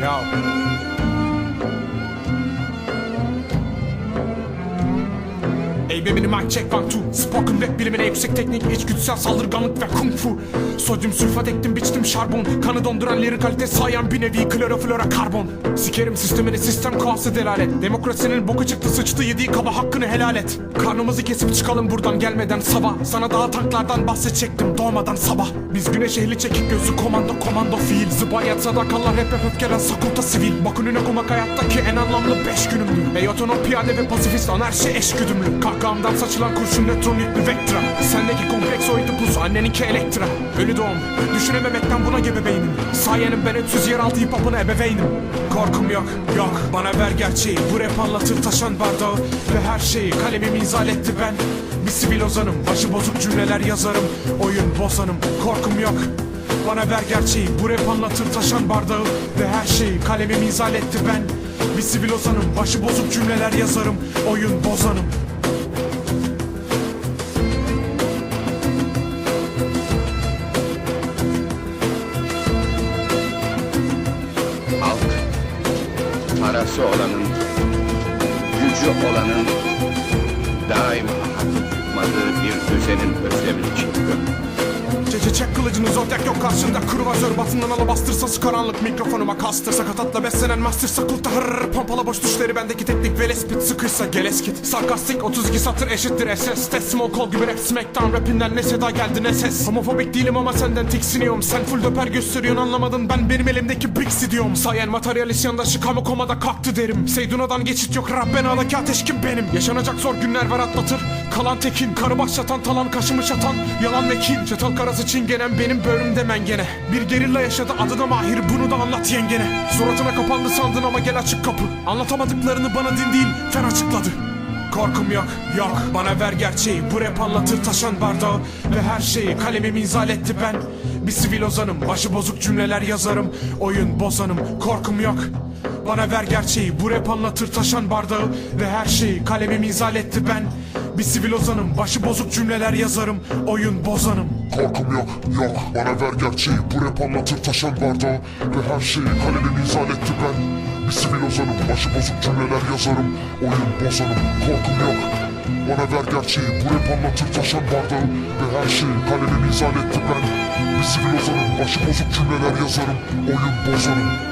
Tchau. Eğbemini mic check one two Spoken rap bilimine yüksek teknik içgüdüsel saldırganlık ve kung fu. Sodyum sülfat ektim biçtim şarbon. Kanı donduran lirik kalite sayan bir nevi kloroflora karbon. Sikerim sistemini sistem kaosu delalet. Demokrasinin boku çıktı sıçtı yediği kaba hakkını helal et. Karnımızı kesip çıkalım buradan gelmeden sabah. Sana daha tanklardan bahsedecektim doğmadan sabah. Biz güneş ehli çekik gözü komando komando fiil. Zıba yatsa da kallar hep hep öfkelen sakulta sivil. Bak önüne komak hayattaki en anlamlı beş günümdü Ey otonom piyade ve pasifist anarşi eşgüdümlü Kahkahamdan saçılan kurşun nötron yüklü vektra. Sendeki kompleks oydu buz anneninki elektra. Ölü doğum düşünememekten buna gebe beynim. Sayenin ben ötsüz yeraltı hip hop'un ebeveynim. Korkum yok yok. Bana ver gerçeği. Bu rap anlatır taşan bardağı Ve her şeyi. Kalemim izal etti ben. Bir sivil ozanım başı bozuk cümleler yazarım. Oyun bozanım korkum yok. Bana ver gerçeği. Bu rap anlatır taşan bardağı Ve her şeyi. Kalemim izal etti ben. Bir sivil ozanım başı bozuk cümleler yazarım. Oyun bozanım parası olanın, gücü olanın daima haklı tutmadığı bir düzenin özlemini çekiyor. Çece çek kılıcını zodyak yok karşında. Kruvazör batından ala bastırsa karanlık mikrofonuma kastır Sakatatla beslenen master sakulta hırr Pompala boş düşleri bendeki teknik velespit Sıkıysa geleskit Sarkastik 32 satır eşittir SS Teslim ol kol gibi rap smackdown Rapinden ne seda geldi ne ses. Homofobik değilim ama senden tiksiniyorum. Sen full döper gösteriyorsun anlamadın. Ben benim elimdeki bricks diyorum. Sayen materyalist yandaşı kamu komada kalktı derim. Seyduna'dan geçit yok Rabbena'daki ateş kim benim? Yaşanacak zor günler var atlatır. Kalan tekin karı başlatan talan kaşımı çatan. Yalan ve kin çatal karası çingenen benim bölümde mengene Bir gerilla yaşadı adına mahir bunu da anlat yengene. Suratına kapandı sandın ama gel açık kapı. Anlatamadıklarını bana din değil fen açıkladı. Korkum yok, yok. Bana ver gerçeği. Bu rap anlatır taşan bardağı Ve her şeyi. Kalemim izal etti ben. Bir sivil ozanım Başı bozuk cümleler yazarım. Oyun bozanım Korkum yok bana ver gerçeği. Bu rap anlatır taşan bardağı Ve her şeyi. Kalemim izal etti ben. Bir sivil ozanım. Başı bozuk cümleler yazarım. Oyun bozanım. Korkum yok, yok. Bana ver gerçeği. Bu rap anlatır taşan bardağı Ve her şeyi. Kalemim izah etti ben. Bir sivil ozanım. Başı bozuk cümleler yazarım. Oyun bozanım. Korkum yok. Bana ver gerçeği. Bu rap anlatır taşan bardağı Ve her şeyi. Kalemim izah etti ben. Bir sivil ozanım. Başı bozuk cümleler yazarım. Oyun bozanım